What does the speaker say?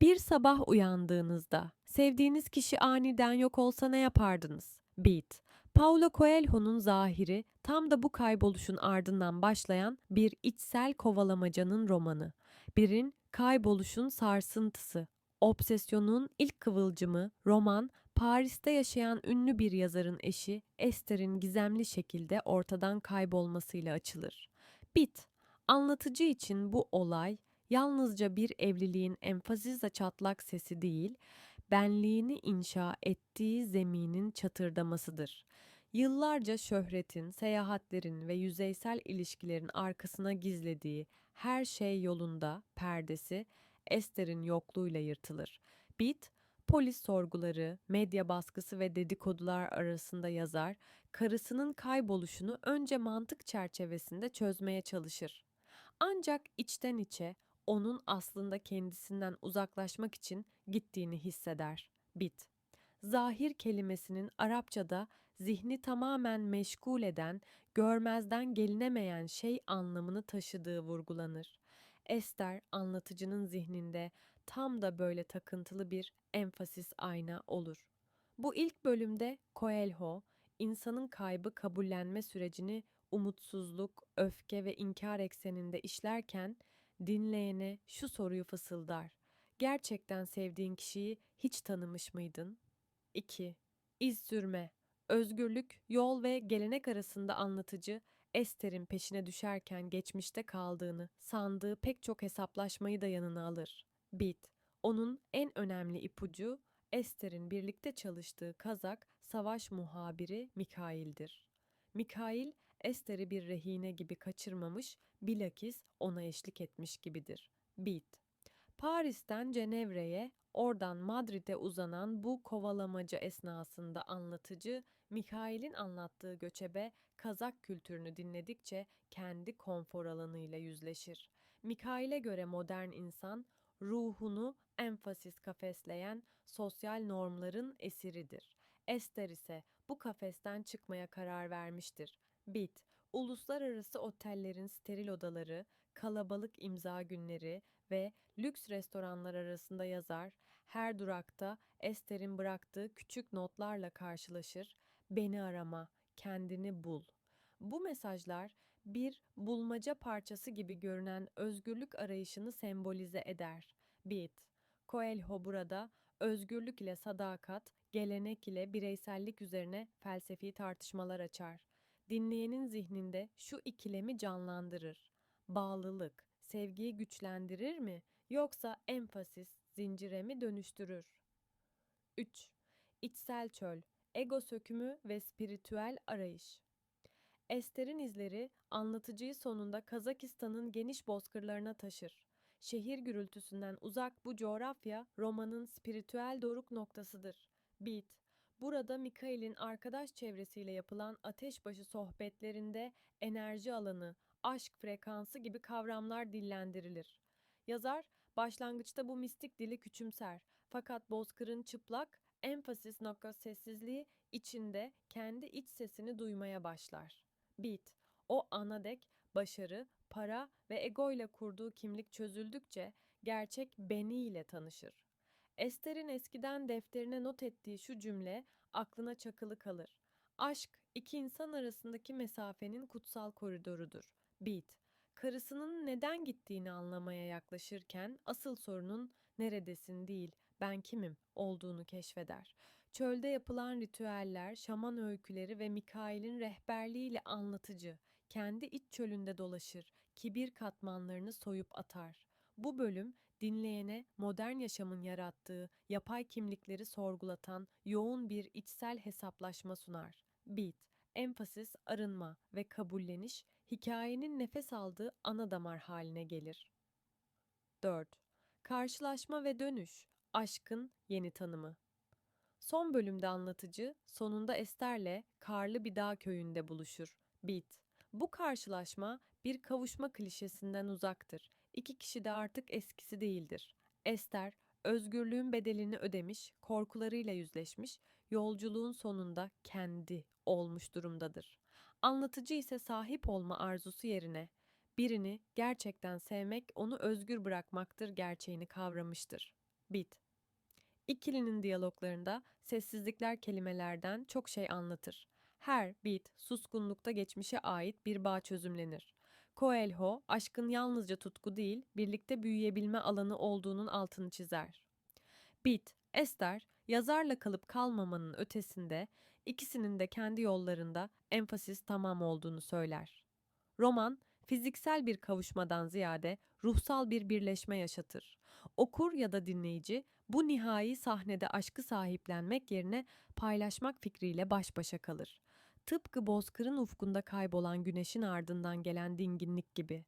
Bir sabah uyandığınızda sevdiğiniz kişi aniden yok olsa ne yapardınız? Beat. Paulo Coelho'nun zahiri tam da bu kayboluşun ardından başlayan bir içsel kovalamacanın romanı. Birin kayboluşun sarsıntısı. Obsesyonun ilk kıvılcımı roman Paris'te yaşayan ünlü bir yazarın eşi Esther'in gizemli şekilde ortadan kaybolmasıyla açılır. Bit. Anlatıcı için bu olay yalnızca bir evliliğin enfazizle çatlak sesi değil, benliğini inşa ettiği zeminin çatırdamasıdır. Yıllarca şöhretin, seyahatlerin ve yüzeysel ilişkilerin arkasına gizlediği her şey yolunda perdesi Esther'in yokluğuyla yırtılır. Bit, polis sorguları, medya baskısı ve dedikodular arasında yazar, karısının kayboluşunu önce mantık çerçevesinde çözmeye çalışır. Ancak içten içe onun aslında kendisinden uzaklaşmak için gittiğini hisseder. Bit. Zahir kelimesinin Arapçada zihni tamamen meşgul eden, görmezden gelinemeyen şey anlamını taşıdığı vurgulanır. Ester anlatıcının zihninde tam da böyle takıntılı bir enfasis ayna olur. Bu ilk bölümde Coelho, insanın kaybı kabullenme sürecini umutsuzluk, öfke ve inkar ekseninde işlerken dinleyene şu soruyu fısıldar. Gerçekten sevdiğin kişiyi hiç tanımış mıydın? 2. İz sürme. Özgürlük, yol ve gelenek arasında anlatıcı Esther'in peşine düşerken geçmişte kaldığını sandığı pek çok hesaplaşmayı da yanına alır. Bit. Onun en önemli ipucu Esther'in birlikte çalıştığı Kazak savaş muhabiri Mikail'dir. Mikail Esther'i bir rehine gibi kaçırmamış, bilakis ona eşlik etmiş gibidir. Beat. Paris'ten Cenevre'ye, oradan Madrid'e uzanan bu kovalamaca esnasında anlatıcı, Mikhail'in anlattığı göçebe Kazak kültürünü dinledikçe kendi konfor alanıyla yüzleşir. Mikhail'e göre modern insan, ruhunu enfasis kafesleyen sosyal normların esiridir. Esther ise bu kafesten çıkmaya karar vermiştir. Bit, uluslararası otellerin steril odaları, kalabalık imza günleri ve lüks restoranlar arasında yazar, her durakta Esther'in bıraktığı küçük notlarla karşılaşır, beni arama, kendini bul. Bu mesajlar bir bulmaca parçası gibi görünen özgürlük arayışını sembolize eder. Bit, Coelho burada özgürlük ile sadakat, gelenek ile bireysellik üzerine felsefi tartışmalar açar dinleyenin zihninde şu ikilemi canlandırır. Bağlılık, sevgiyi güçlendirir mi yoksa enfasis, zincire mi dönüştürür? 3. İçsel çöl, ego sökümü ve spiritüel arayış. Ester'in izleri anlatıcıyı sonunda Kazakistan'ın geniş bozkırlarına taşır. Şehir gürültüsünden uzak bu coğrafya romanın spiritüel doruk noktasıdır. Beat, Burada Mikail'in arkadaş çevresiyle yapılan ateşbaşı sohbetlerinde enerji alanı, aşk frekansı gibi kavramlar dillendirilir. Yazar başlangıçta bu mistik dili küçümser fakat Bozkır'ın çıplak, enfasis nokta sessizliği içinde kendi iç sesini duymaya başlar. Beat, o ana dek başarı, para ve ego ile kurduğu kimlik çözüldükçe gerçek beni ile tanışır. Ester'in eskiden defterine not ettiği şu cümle aklına çakılı kalır. Aşk, iki insan arasındaki mesafenin kutsal koridorudur. Beat, karısının neden gittiğini anlamaya yaklaşırken asıl sorunun neredesin değil, ben kimim olduğunu keşfeder. Çölde yapılan ritüeller, şaman öyküleri ve Mikail'in rehberliğiyle anlatıcı, kendi iç çölünde dolaşır, kibir katmanlarını soyup atar. Bu bölüm dinleyene modern yaşamın yarattığı yapay kimlikleri sorgulatan yoğun bir içsel hesaplaşma sunar. Beat, enfasis, arınma ve kabulleniş hikayenin nefes aldığı ana damar haline gelir. 4. Karşılaşma ve dönüş, aşkın yeni tanımı. Son bölümde anlatıcı sonunda Ester'le karlı bir dağ köyünde buluşur. Beat. Bu karşılaşma bir kavuşma klişesinden uzaktır İki kişi de artık eskisi değildir. Ester, özgürlüğün bedelini ödemiş, korkularıyla yüzleşmiş, yolculuğun sonunda kendi olmuş durumdadır. Anlatıcı ise sahip olma arzusu yerine birini gerçekten sevmek, onu özgür bırakmaktır gerçeğini kavramıştır. Bit. İkilinin diyaloglarında sessizlikler kelimelerden çok şey anlatır. Her bit suskunlukta geçmişe ait bir bağ çözümlenir. Coelho, aşkın yalnızca tutku değil, birlikte büyüyebilme alanı olduğunun altını çizer. Bit, Esther, yazarla kalıp kalmamanın ötesinde, ikisinin de kendi yollarında enfasis tamam olduğunu söyler. Roman, fiziksel bir kavuşmadan ziyade ruhsal bir birleşme yaşatır. Okur ya da dinleyici bu nihai sahnede aşkı sahiplenmek yerine paylaşmak fikriyle baş başa kalır. Tıpkı bozkırın ufkunda kaybolan güneşin ardından gelen dinginlik gibi.